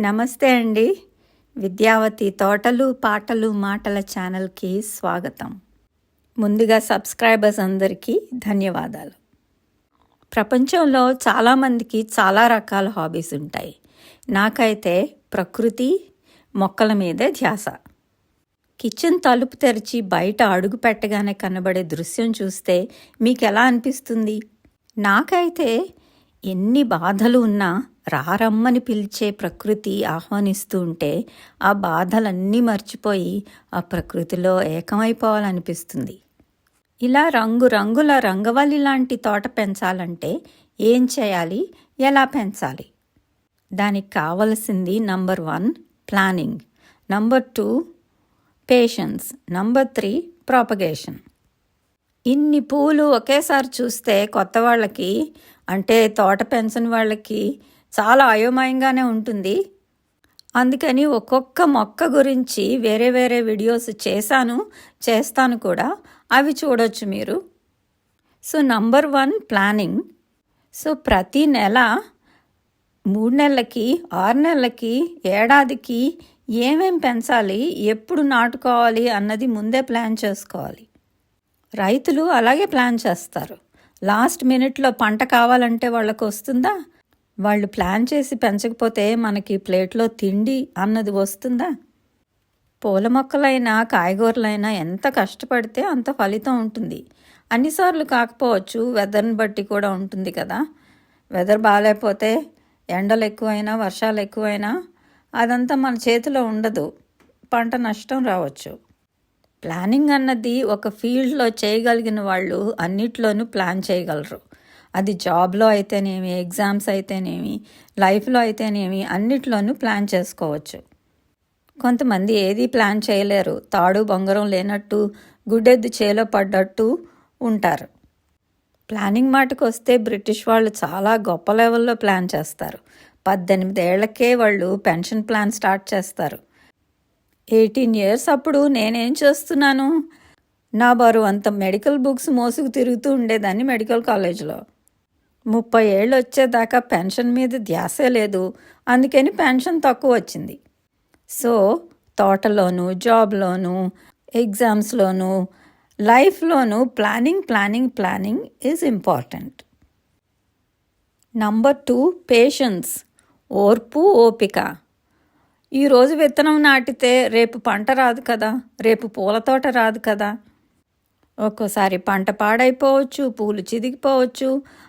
నమస్తే అండి. విద్యావతి తోటలు పాటలు మాటల ఛానల్కి స్వాగతం. ముందుగా సబ్స్క్రైబర్స్ అందరికీ ధన్యవాదాలు. ప్రపంచంలో చాలామందికి చాలా రకాల హాబీస్ ఉంటాయి. నాకైతే ప్రకృతి మొక్కల మీదే ధ్యాస. కిచెన్ తలుపు తెరిచి బయట అడుగు పెట్టగానే కనబడే దృశ్యం చూస్తే మీకు ఎలా అనిపిస్తుంది? నాకైతే ఎన్ని బాధలు ఉన్నా రారమ్మని పిలిచే ప్రకృతి ఆహ్వానిస్తూ ఉంటే ఆ బాధలన్నీ మర్చిపోయి ఆ ప్రకృతిలో ఏకమైపోవాలనిపిస్తుంది. ఇలా రంగు రంగుల రంగవల్లి లాంటి తోట పెంచాలంటే ఏం చేయాలి? ఎలా పెంచాలి? దానికి కావలసింది number one planning. Number two patience. Number three propagation. ఇన్ని పూలు ఒకేసారి చూస్తే కొత్త వాళ్ళకి అంటే తోట పెంచని వాళ్ళకి చాలా అయోమయంగానే ఉంటుంది. అందుకని ఒక్కొక్క మొక్క గురించి వేరే వేరే వీడియోస్ చేశాను చేస్తాను కూడా. అవి చూడొచ్చు మీరు. So number one planning. So ప్రతి నెల మూడు నెలలకి ఆరు నెలలకి ఏడాదికి ఏమేం పెంచాలి ఎప్పుడు నాటుకోవాలి అన్నది ముందే ప్లాన్ చేసుకోవాలి. రైతులు అలాగే ప్లాన్ చేస్తారు. లాస్ట్ మినిట్లో పంట కావాలంటే వాళ్ళకు వస్తుందా? వాళ్ళు ప్లాన్ చేసి పెంచకపోతే మనకి ప్లేట్లో తిండి అన్నది వస్తుందా? పూల మొక్కలైనా కాయగూరలైనా ఎంత కష్టపడితే అంత ఫలితం ఉంటుంది. అన్నిసార్లు కాకపోవచ్చు వెదర్ని బట్టి కూడా ఉంటుంది కదా. వెదర్ బాగాలేకపోతే ఎండలు ఎక్కువైనా వర్షాలు ఎక్కువైనా అదంతా మన చేతిలో ఉండదు. పంట నష్టం రావచ్చు. ప్లానింగ్ అన్నది ఒక ఫీల్డ్లో చేయగలిగిన వాళ్ళు అన్నిట్లోనూ ప్లాన్ చేయగలరు. అది జాబ్లో అయితేనేమి ఎగ్జామ్స్ అయితేనేమి లైఫ్లో అయితేనేమి అన్నిట్లోనూ ప్లాన్ చేసుకోవచ్చు. కొంతమంది ఏది ప్లాన్ చేయలేరు తాడు బొంగరం లేనట్టు గుడ్డెద్దు చేలో పడ్డట్టు ఉంటారు. ప్లానింగ్ మాటకు వస్తే బ్రిటిష్ వాళ్ళు చాలా గొప్ప లెవెల్లో ప్లాన్ చేస్తారు. పద్దెనిమిదేళ్ళకే వాళ్ళు పెన్షన్ ప్లాన్ స్టార్ట్ చేస్తారు. ఎయిటీన్ ఇయర్స్ అప్పుడు నేనేం చేస్తున్నాను? నా బరువు అంత మెడికల్ బుక్స్ మోసుకు తిరుగుతూ ఉండేదాన్ని మెడికల్ కాలేజ్లో. ముప్పై ఏళ్ళు వచ్చేదాకా పెన్షన్ మీద ధ్యాసే లేదు. అందుకని పెన్షన్ తక్కువ వచ్చింది. సో తోటలోను జాబ్లోను ఎగ్జామ్స్లోను లైఫ్లోను planning planning planning is important. Number two patience ఓర్పు ఓపిక. ఈరోజు విత్తనం నాటితే రేపు పంట రాదు కదా రేపు పూల తోట రాదు కదా. ఒక్కోసారి పంట పాడైపోవచ్చు పూలు చిదిగిపోవచ్చు.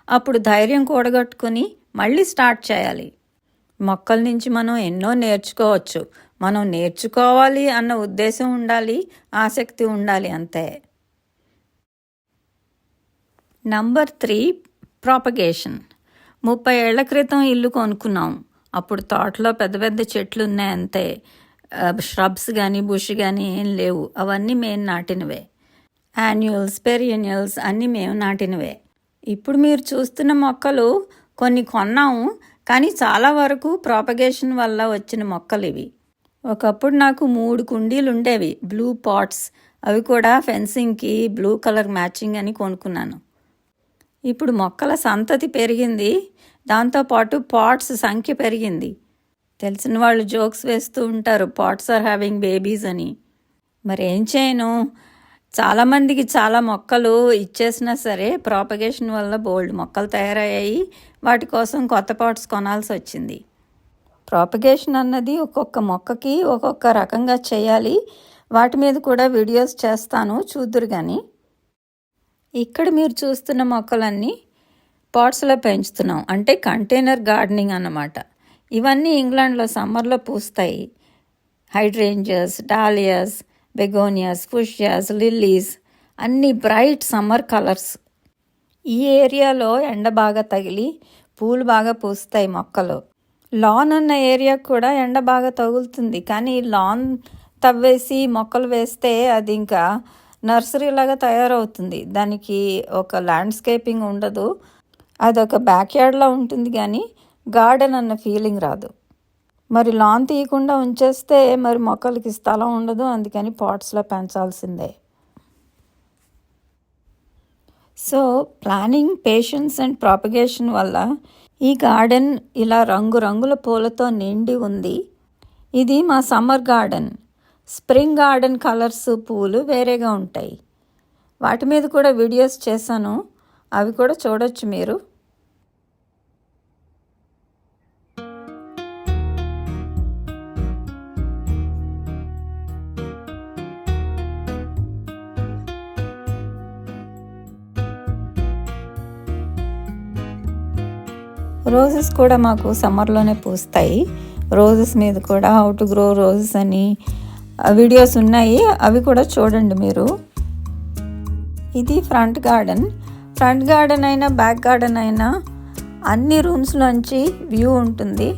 అప్పుడు ధైర్యం కూడగట్టుకుని మళ్ళీ స్టార్ట్ చేయాలి. మొక్కల నుంచి మనం ఎన్నో నేర్చుకోవచ్చు. మనం నేర్చుకోవాలి అన్న ఉద్దేశం ఉండాలి ఆసక్తి ఉండాలి అంతే. Number three propagation. ముప్పై ఏళ్ళ క్రితం ఇల్లు కొనుక్కున్నాం. అప్పుడు తోటలో పెద్ద పెద్ద చెట్లు ఉన్నాయి అంతే ష్రబ్స్ కానీ బుష్ కానీ ఏం లేవు. అవన్నీ మేము నాటినవే. యాన్యువల్స్ పెరియన్యువల్స్ అన్నీ మేము నాటినవే. ఇప్పుడు మీరు చూస్తున్న మొక్కలు కొన్ని కొన్నాము కానీ చాలా వరకు ప్రాపగేషన్ వల్ల వచ్చిన మొక్కలు ఇవి. ఒకప్పుడు నాకు మూడు కుండీలు ఉండేవి బ్లూ పాట్స్ అవి కూడా ఫెన్సింగ్కి బ్లూ కలర్ మ్యాచింగ్ అని కొనుక్కున్నాను. ఇప్పుడు మొక్కల సంతతి పెరిగింది దాంతోపాటు పాట్స్ సంఖ్య పెరిగింది. తెలిసిన వాళ్ళు జోక్స్ వేస్తూ ఉంటారు పాట్స్ ఆర్ హ్యావింగ్ బేబీస్ అని. మరి ఏం చేయను? చాలామందికి చాలా మొక్కలు ఇచ్చేసినా సరే ప్రాపగేషన్ వల్ల బోల్డ్ మొక్కలు తయారయ్యాయి. వాటి కోసం కొత్త పాట్స్ కొనాల్సి వచ్చింది. ప్రాపగేషన్ అన్నది ఒక్కొక్క మొక్కకి ఒక్కొక్క రకంగా చేయాలి. వాటి మీద కూడా వీడియోస్ చేస్తాను చూద్దురు కానీ ఇక్కడ మీరు చూస్తున్న మొక్కలన్నీ పాట్స్లో పెంచుతున్నాం. అంటే కంటైనర్ గార్డెనింగ్ అన్నమాట. ఇవన్నీ ఇంగ్లాండ్లో సమ్మర్లో పూస్తాయి. Hydrangeas dahlias begonias fuchsias lilies అన్ని బ్రైట్ సమ్మర్ కలర్స్. ఈ ఏరియాలో ఎండ బాగా తగిలి పూలు బాగా పూస్తాయి మొక్కలు. లాన్ అన్న ఏరియా కూడా ఎండ బాగా తగులుతుంది. కానీ లాన్ తవ్వేసి మొక్కలు వేస్తే అది ఇంకా నర్సరీ లాగా తయారవుతుంది. దానికి ఒక ల్యాండ్స్కేపింగ్ ఉండదు. అదొక బ్యాక్ యార్డ్లా ఉంటుంది కానీ గార్డెన్ అన్న ఫీలింగ్ రాదు. మరి లాన్ తీయకుండా ఉంచేస్తే మరి మొక్కలకి స్థలం ఉండదు అందుకని పాట్స్లో పెంచాల్సిందే. So planning patience and propagation వల్ల ఈ గార్డెన్ ఇలా రంగురంగుల పూలతో నిండి ఉంది. ఇది మా summer garden. Spring garden colours పూలు వేరేగా ఉంటాయి. వాటి మీద కూడా వీడియోస్ చేశాను. అవి కూడా చూడొచ్చు మీరు. రోజెస్ కూడా మాకు సమ్మర్లోనే పూస్తాయి. రోజెస్ మీద కూడా హౌ టు గ్రో రోజెస్ అని వీడియోస్ ఉన్నాయి. అవి కూడా చూడండి మీరు. ఇది ఫ్రంట్ గార్డెన్ ఫ్రంట్ గార్డెన్ అయినా బ్యాక్ గార్డెన్ అయినా అన్ని రూమ్స్లోంచి వ్యూ ఉంటుంది.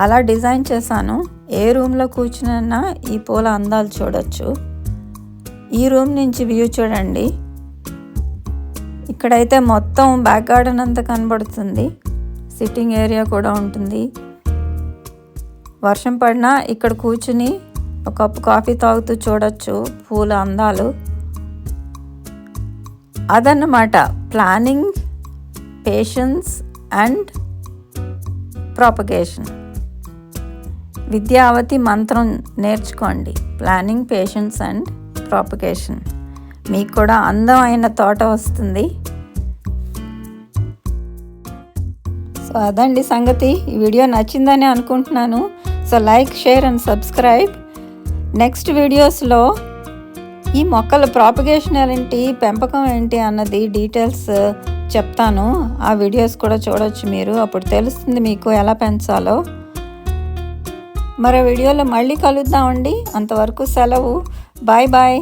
అలా డిజైన్ చేశాను. ఏ రూమ్లో కూర్చున్నా ఈ పూల అందాలు చూడొచ్చు. ఈ రూమ్ నుంచి వ్యూ చూడండి. ఇక్కడైతే మొత్తం బ్యాక్ గార్డెన్ అంతా కనబడుతుంది. సిట్టింగ్ ఏరియా కూడా ఉంటుంది. వర్షం పడినా ఇక్కడ కూర్చుని ఒక కప్పు కాఫీ తాగుతూ చూడొచ్చు పూల అందాలు. అదన్నమాట planning patience and propagation. Vidyavati మంత్రం నేర్చుకోండి. Planning patience and propagation. మీకు కూడా అందమైన తోట వస్తుంది. సో అదండి సంగతి. ఈ వీడియో నచ్చిందని అనుకుంటున్నాను. So like share and subscribe. Next వీడియోస్లో ఈ మొక్కల ప్రాపగేషన్ ఏంటి పెంపకం ఏంటి అన్నది డీటెయిల్స్ చెప్తాను. ఆ వీడియోస్ కూడా చూడొచ్చు మీరు. అప్పుడు తెలుస్తుంది మీకు ఎలా పెంచాలో. మరో వీడియోలో మళ్ళీ కలుద్దామండి. అంతవరకు సెలవు. Bye bye.